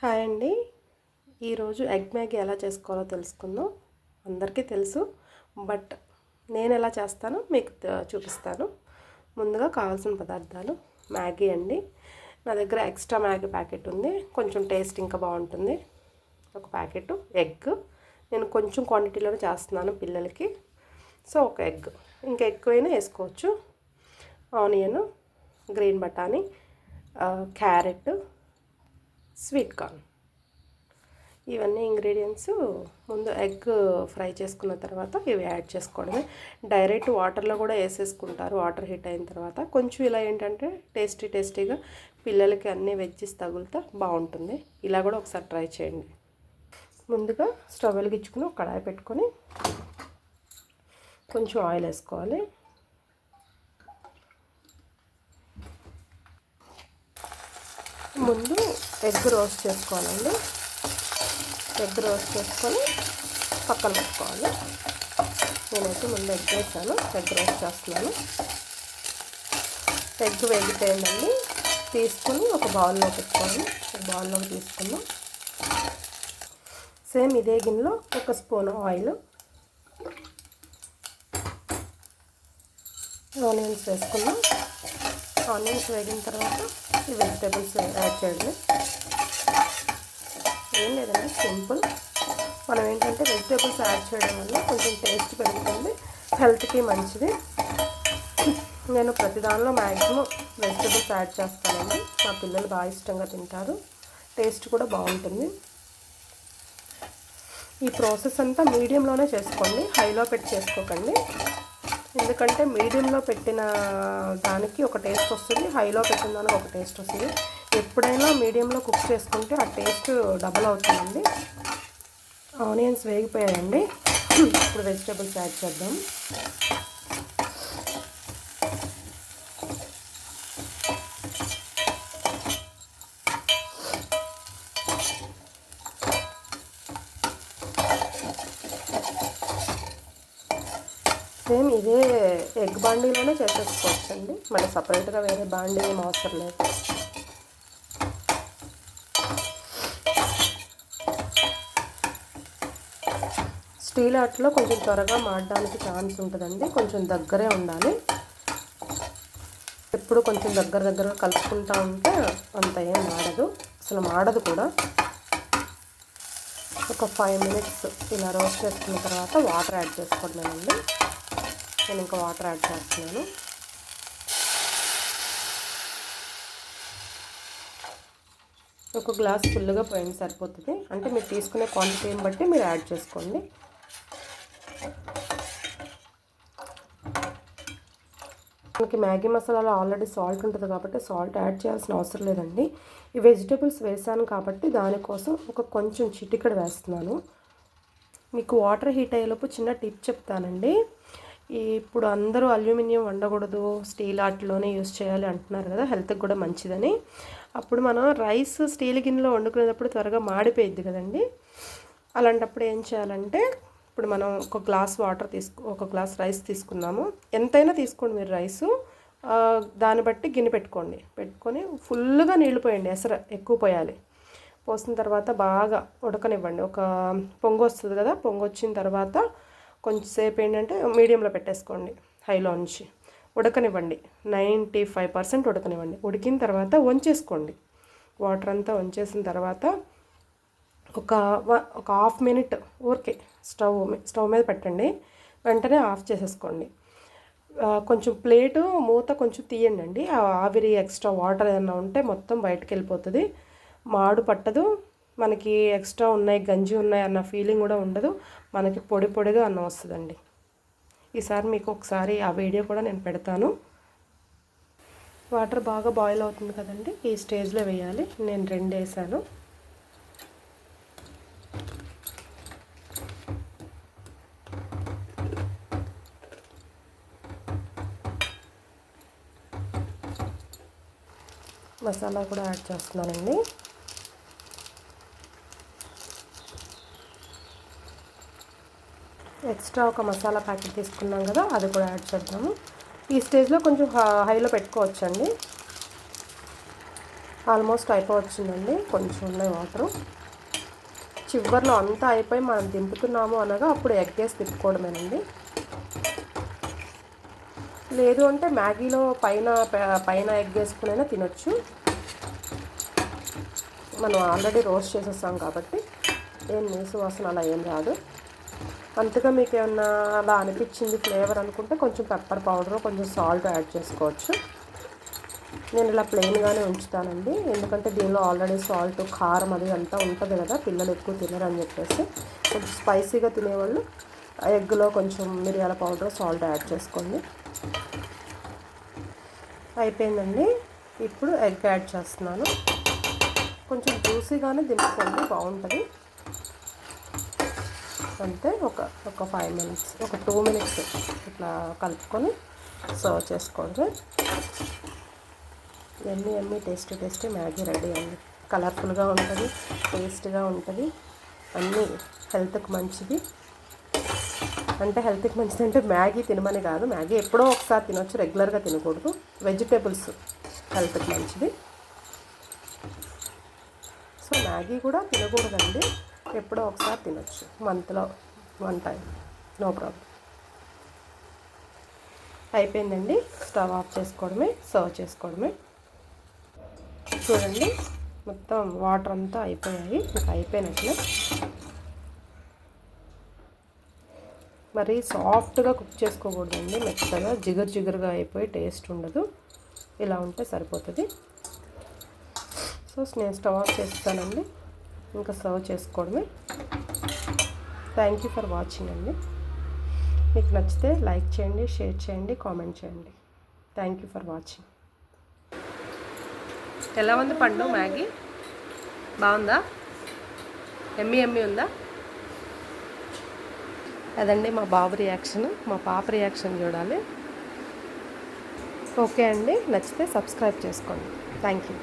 Hi అండి. ఈరోజు egg Maggi ఎలా చేసుకోవాలో తెలుసుకుందాం. అందరికీ తెలుసు బట్ నేను ఎలా చేస్తానో మీకు చూపిస్తాను. ముందుగా కావాల్సిన పదార్థాలు మ్యాగీ అండి. నా దగ్గర ఎక్స్ట్రా మ్యాగీ ప్యాకెట్ ఉంది. కొంచెం టేస్ట్ ఇంకా బాగుంటుంది. ఒక ప్యాకెట్ ఎగ్. నేను కొంచెం క్వాంటిటీలోనే చేస్తున్నాను పిల్లలకి. సో ఒక ఎగ్. ఇంకా ఎక్కువైనా వేసుకోవచ్చు. ఆనియన్ గ్రీన్ బఠానీ క్యారెట్ స్వీట్ కార్న్. ఇవన్నీ ఇంగ్రీడియంట్స్ ముందు ఎగ్ ఫ్రై చేసుకున్న తర్వాత ఇవి యాడ్ చేసుకోవడమే. డైరెక్ట్ వాటర్లో కూడా వేసేసుకుంటారు. వాటర్ హీట్ అయిన తర్వాత కొంచెం ఇలా ఏంటంటే టేస్టీ టేస్టీగా పిల్లలకి అన్ని వెజ్జెస్ తగులుతా బాగుంటుంది. ఇలా కూడా ఒకసారి ట్రై చేయండి. ముందుగా స్టవ్ వెలిగించుకుని ఒక కడాయి పెట్టుకొని కొంచెం ఆయిల్ వేసుకోవాలి. ముందు ఎగ్ రోస్ట్ చేసుకోవాలండి. ఎగ్ రోస్ట్ చేసుకొని పక్కన పెట్టుకోవాలి. నేనైతే ముందు ఎగ్ వేసాను. ఎగ్ రోస్ట్ చేస్తున్నాను. ఎగ్ వేగిపోయిందండి. తీసుకుని ఒక బౌల్లో పెట్టుకోవాలి. ఒక బౌల్లో తీసుకున్నాం. సేమ్ ఇదే గిన్నెలో ఒక స్పూన్ ఆయిల్ ఆనియన్స్ వేసుకున్నాం. ఆనియన్స్ వేగిన తర్వాత ఈ వెజిటేబుల్స్ యాడ్ చేయండి. ఏం లేదండి సింపుల్. మనం ఏంటంటే వెజిటేబుల్స్ యాడ్ చేయడం వల్ల కొంచెం టేస్ట్ పెరుగుతుంది హెల్త్కి మంచిది. నేను ప్రతి దానిలో మ్యాక్సిమం వెజిటేబుల్స్ యాడ్ చేస్తానండి. మా పిల్లలు బాగా ఇష్టంగా తింటారు. టేస్ట్ కూడా బాగుంటుంది. ఈ ప్రాసెస్ అంతా మీడియంలోనే చేసుకోండి హైలో పెట్టి చేసుకోకండి. ఎందుకంటే మీడియంలో పెట్టిన దానికి ఒక టేస్ట్ వస్తుంది హైలో పెట్టిన దానికి ఒక టేస్ట్ వస్తుంది. ఎప్పుడైనా మీడియంలో కుక్ చేసుకుంటే ఆ టేస్ట్ డబల్ అవుతుందండి. ఆనియన్స్ వేగిపోయాయండి. ఇప్పుడు వెజిటేబుల్స్ యాడ్ చేద్దాం. సేమ్ ఇదే ఎగ్ బాండీలోనే చేసేసుకోవచ్చు అండి. మళ్ళీ సపరేట్గా వేరే బాండీ ఏం అవసరం లేదు. స్టీల్ ఆటలో కొంచెం త్వరగా మాడడానికి ఛాన్స్ ఉంటుందండి. కొంచెం దగ్గరే ఉండాలి. ఎప్పుడు కొంచెం దగ్గర దగ్గర కలుపుకుంటా ఉంటే అంత ఏం మాడదు అసలు మాడదు కూడా. ఒక ఫైవ్ మినిట్స్ ఇలా రోస్ట్ చేసుకున్న తర్వాత వాటర్ యాడ్ చేసుకుంటున్నానండి నేను ఇంకా వాటర్ యాడ్ చేస్తున్నాను. ఒక గ్లాస్ ఫుల్గా పోయింది సరిపోతుంది. అంటే మీరు తీసుకునే క్వాంటిటీని బట్టి మీరు యాడ్ చేసుకోండి. మనకి మ్యాగీ మసాలాలో ఆల్రెడీ సాల్ట్ ఉంటుంది కాబట్టి సాల్ట్ యాడ్ చేయాల్సిన అవసరం లేదండి. ఈ వెజిటేబుల్స్ వేసాను కాబట్టి దానికోసం ఒక కొంచెం చిటికడ వేస్తున్నాను. మీకు వాటర్ హీట్ అయ్యేలోపు చిన్న టిప్ చెప్తానండి. ఇప్పుడు అందరూ అల్యూమినియం వండకూడదు స్టీల్ ఆటలోనే యూస్ చేయాలి అంటున్నారు కదా హెల్త్కి కూడా మంచిదని. అప్పుడు మనం రైస్ స్టీల్ గిన్నెలో వండుకునేటప్పుడు త్వరగా మాడిపోయిద్ది కదండి. అలాంటప్పుడు ఏం చేయాలంటే ఇప్పుడు మనం ఒక గ్లాస్ వాటర్ తీసుకు ఒక గ్లాస్ రైస్ తీసుకున్నాము ఎంతైనా తీసుకోండి మీరు రైసు. దాన్ని బట్టి గిన్నె పెట్టుకోండి. పెట్టుకొని ఫుల్గా నీళ్ళు పోయండి ఎసర ఎక్కువ పోయాలి. పోసిన తర్వాత బాగా ఉడకనివ్వండి. ఒక పొంగు వస్తుంది కదా పొంగు వచ్చిన తర్వాత కొంచెంసేపు ఏంటంటే మీడియంలో పెట్టేసుకోండి హైలో నుంచి ఉడకనివ్వండి. నైంటీ ఫైవ్ పర్సెంట్ ఉడకనివ్వండి. ఉడికిన తర్వాత వంచేసుకోండి. వాటర్ అంతా వంచేసిన తర్వాత ఒక వ- ఒక హాఫ్ మినిట్ ఊరికే స్టవ్ స్టవ్ మీద పెట్టండి. వెంటనే ఆఫ్ చేసేసుకోండి. కొంచెం ప్లేటు మూత కొంచెం తీయండి అండి. ఆ ఆవిరి ఎక్స్ట్రా వాటర్ ఏదైనా ఉంటే మొత్తం బయటకు వెళ్ళిపోతుంది మాడు పట్టదు. మనకి ఎక్స్ట్రా ఉన్నాయి గంజి ఉన్నాయి అన్న ఫీలింగ్ కూడా ఉండదు. మనకి పొడి పొడిగా అన్నం వస్తుందండి. ఈసారి మీకు ఒకసారి ఆ వీడియో కూడా నేను పెడతాను. వాటర్ బాగా బాయిల్ అవుతుంది కదండి. ఈ స్టేజ్లో వేయాలి. నేను రెండు వేసాను. మసాలా కూడా యాడ్ చేస్తున్నానండి. ఎక్స్ట్రా ఒక మసాలా ప్యాకెట్ తీసుకున్నాం కదా అది కూడా యాడ్ చేద్దాము. ఈ స్టేజ్లో కొంచెం హైలో పెట్టుకోవచ్చండి. ఆల్మోస్ట్ అయిపోవచ్చిందండి కొంచెం ఉన్నాయి వాటరు. చివరిలో అంతా అయిపోయి మనం దింపుతున్నాము అనగా అప్పుడు ఎగ్ వేసి తిప్పుకోవడమేనండి. లేదు అంటే మ్యాగీలో పైన పైన ఎగ్ వేసుకునైనా తినొచ్చు. మనం ఆల్రెడీ రోస్ట్ చేసేస్తాం కాబట్టి ఏం నీసు వాసన అలా ఏం రాదు. అంతగా మీకు ఏమన్నా అలా అనిపించింది ఫ్లేవర్ అనుకుంటే కొంచెం పెప్పర్ పౌడర్ కొంచెం సాల్ట్ యాడ్ చేసుకోవచ్చు. నేను ఇలా ప్లెయిన్గానే ఉంచుతానండి. ఎందుకంటే దీనిలో ఆల్రెడీ సాల్ట్ కారం అది అంతా ఉంటుంది కదా పిల్లలు ఎక్కువ తినరని చెప్పేసి. కొంచెం స్పైసీగా తినేవాళ్ళు ఎగ్లో కొంచెం మిరియాల పౌడర్ సాల్ట్ యాడ్ చేసుకోండి. అయిపోయిందండి. ఇప్పుడు ఎగ్ యాడ్ చేస్తున్నాను. కొంచెం జ్యూసీగానే దింపుకోండి బాగుంటుంది. అంతే ఒక ఒక ఫైవ్ మినిట్స్ ఒక టూ మినిట్స్ ఇట్లా కలుపుకొని సర్వ్ చేసుకోండి yummy yummy taste tasty Maggi ready అండి. కలర్ఫుల్గా ఉంటుంది టేస్ట్గా ఉంటుంది. అన్నీ హెల్త్కి మంచిది. అంటే హెల్త్కి మంచిది అంటే మ్యాగీ తినమని కాదు. మ్యాగీ ఎప్పుడో ఒకసారి తినొచ్చు రెగ్యులర్గా తినకూడదు. వెజిటేబుల్స్ హెల్త్కి మంచిది. సో మ్యాగీ కూడా తినకూడదండి. ఎప్పుడో ఒకసారి తినొచ్చు. మంత్లో వన్ టైం నో ప్రాబ్లం. అయిపోయిందండి. స్టవ్ ఆఫ్ చేసుకోవడమే సర్వ్ చేసుకోవడమే. చూడండి మొత్తం వాటర్ అంతా అయిపోయాయి. ఇంకా అయిపోయినట్లే. మరి సాఫ్ట్గా కుక్ చేసుకోకూడదండి. మెత్తగా జిగురు జిగురుగా అయిపోయి టేస్ట్ ఉండదు. ఇలా ఉంటే సరిపోతుంది. సో నేను స్టవ్ ఆఫ్ చేస్తానండి. ఇంకా సర్వ్ చేసుకోవడమే. థ్యాంక్ యూ ఫర్ వాచింగ్ అండి. మీకు నచ్చితే లైక్ చేయండి షేర్ చేయండి కామెంట్ చేయండి. థ్యాంక్ యూ ఫర్ వాచింగ్ ఎలా ఉంది పండు మ్యాగీ? బాగుందా? ఎమ్మి ఎమ్మి ఉందా? అదండి మా బాబు రియాక్షన్ మా పాప రియాక్షన్ చూడాలి. ఓకే అండి. నచ్చితే సబ్స్క్రైబ్ చేసుకోండి. Thank you